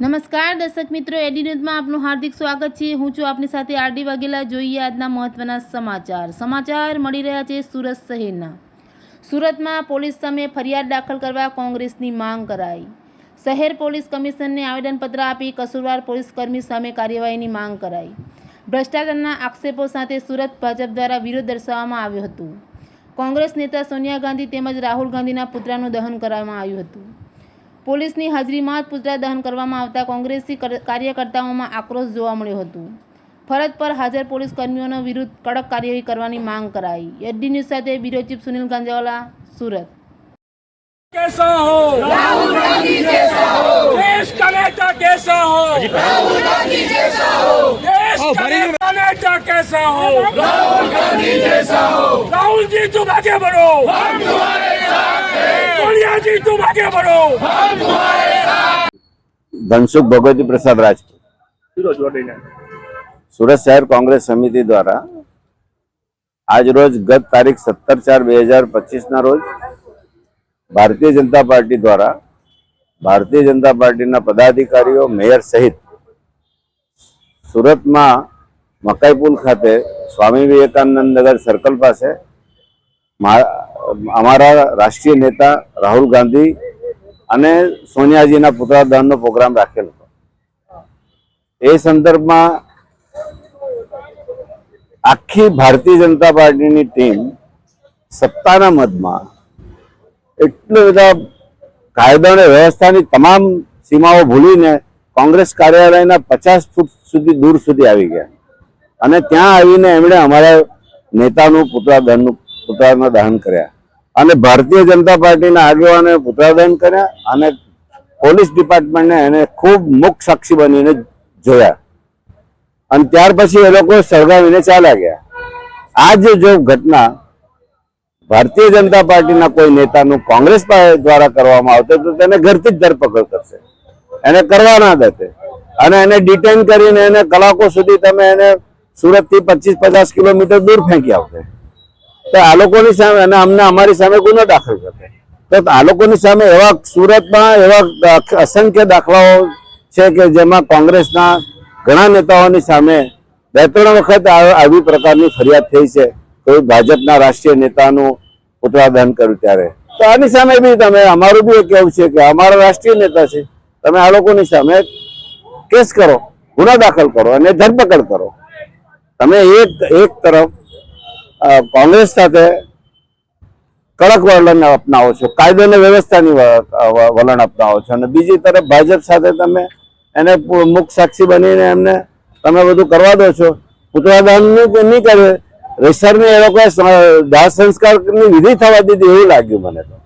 નમસ્કાર દર્શક મિત્રો એડી ન્યૂઝમાં આપનું હાર્દિક સ્વાગત છે. હું છું આપની સાથે આરડી વાઘેલા. જોઈએ આજના મહત્વના સમાચાર. સમાચાર મળી રહ્યા છે સુરત શહેરના. સુરતમાં પોલીસ સામે ફરિયાદ દાખલ કરવા કોંગ્રેસની માંગ કરાઈ. શહેર પોલીસ કમિશનને આવેદનપત્ર આપી કસૂરવાર પોલીસ કર્મી સામે કાર્યવાહીની માંગ કરાઈ. ભ્રષ્ટાચારના આક્ષેપો સાથે સુરત ભાજપ દ્વારા વિરોધ દર્શાવવામાં આવ્યો હતો. કોંગ્રેસ નેતા સોનિયા ગાંધી તેમજ રાહુલ ગાંધીના પુત્રનું દહન કરવામાં આવ્યું હતું. પોલીસની હાજરીમાં જ પુતળા દહન કરવામાં આવતા કોંગ્રેસી કર- કાર્યકર્તાઓમાં આક્રોશ જોવા મળ્યો હતો ફરજ પર હાજર પોલીસ કર્મીઓનો વિરુદ્ધ કડક કાર્યવાહી કરવાની માંગ કરાઈ એડી ન્યૂઝ સાથે બ્યુરો ચીફ સુનિલ ગાંજાવાલા સુરત कैसा हो राहुल गांधी जैसा हो देश का नेता कैसा हो राहुल गांधी जैसा हो देश का नेता नेता कैसा हो राहुल गांधी जैसा हो राहुल जी तुम आगे बढ़ो हम तुम्हारे साथ हैं सोनिया जी तुम आगे बढ़ो हम ધનસુખ ભગવતી પ્રસાદ રાજપૂત સુરત શહેર કોંગ્રેસ સમિતિ દ્વારા આજ રોજ ગત તારીખ સત્તર ચાર બે હજાર પચીસના રોજ ભારતીય જનતા પાર્ટી દ્વારા ભારતીય જનતા પાર્ટીના પદાધિકારીઓ મેયર સહિત સુરતમાં મકાઈપુલ ખાતે સ્વામી વિવેકાનંદ નગર સર્કલ પાસે મા- અમારા રાષ્ટ્રીય નેતા રાહુલ ગાંધી અને સોનિયાજીના પુતળા દહનનો પ્રોગ્રામ રાખેલો હતો. એ સંદર્ભમાં આખી ભારતીય જનતા પાર્ટીની ટીમ સત્તાના મતમાં એટલા બધા કાયદા અને વ્યવસ્થાની તમામ સીમાઓ ભૂલીને કોંગ્રેસ કાર્યાલયના પચાસ ફૂટ સુધી દૂર સુધી આવી ગયા. અને ત્યાં આવીને એમણે અમારા નેતાનું પુતળા દહનનું પુતળાના દહન કર્યા. અને ભારતીય જનતા પાર્ટીના આગેવાનોએ પુતળા દહન કર્યા અને પોલીસ ડિપાર્ટમેન્ટને એને ખૂબ મુખ સાક્ષી બનીને જોયા. અને ત્યાર પછી એ લોકો સળગાવીને ચાલ્યા ગયા. આ જે જો ઘટના ભારતીય જનતા પાર્ટીના કોઈ નેતાનું કોંગ્રેસ દ્વારા કરવામાં આવતો તો તેને ઘરથી જ ધરપકડ કરશે. એને કરવા ના દેતે અને એને ડિટેન કરીને એને કલાકો સુધી તમે એને સુરતથી પચીસ પચાસ કિલોમીટર દૂર ફેંકી આવશે તો આ લોકોની સામે અને અમને અમારી સામે ગુનો દાખલ કરશે તો આ લોકોની સામે એવા સુરતમાં એવા અસંખ્ય દાખલાઓ છે કે જેમાં કોંગ્રેસના ઘણા નેતાઓની સામે બે, ત્રણ વખત આવી પ્રકારની ફરિયાદ થઈ છે. કોઈ ભાજપના રાષ્ટ્રીય નેતાનું પુતળા દહન કર્યું ત્યારે. તો આની સામે બી તમે, અમારું બી કહેવું છે કે અમારા રાષ્ટ્રીય નેતા છે. તમે આ લોકોની સામે કેસ કરો, ગુના દાખલ કરો અને ધરપકડ કરો. તમે એક એક તરફ કોંગ્રેસ સાથે કડક વલણ અપનાવો છો, કાયદો અને વ્યવસ્થાની વલણ અપનાવો છો. અને બીજી તરફ ભાજપ સાથે તમે એને મુખ સાક્ષી બનીને એમને તમે બધું કરવા દો છો. પુતળા દહન નહીં કરે, રેસરને એ લોકોએ દાહ સંસ્કારની વિધિ થવા દીધી એવું લાગ્યું મને તો.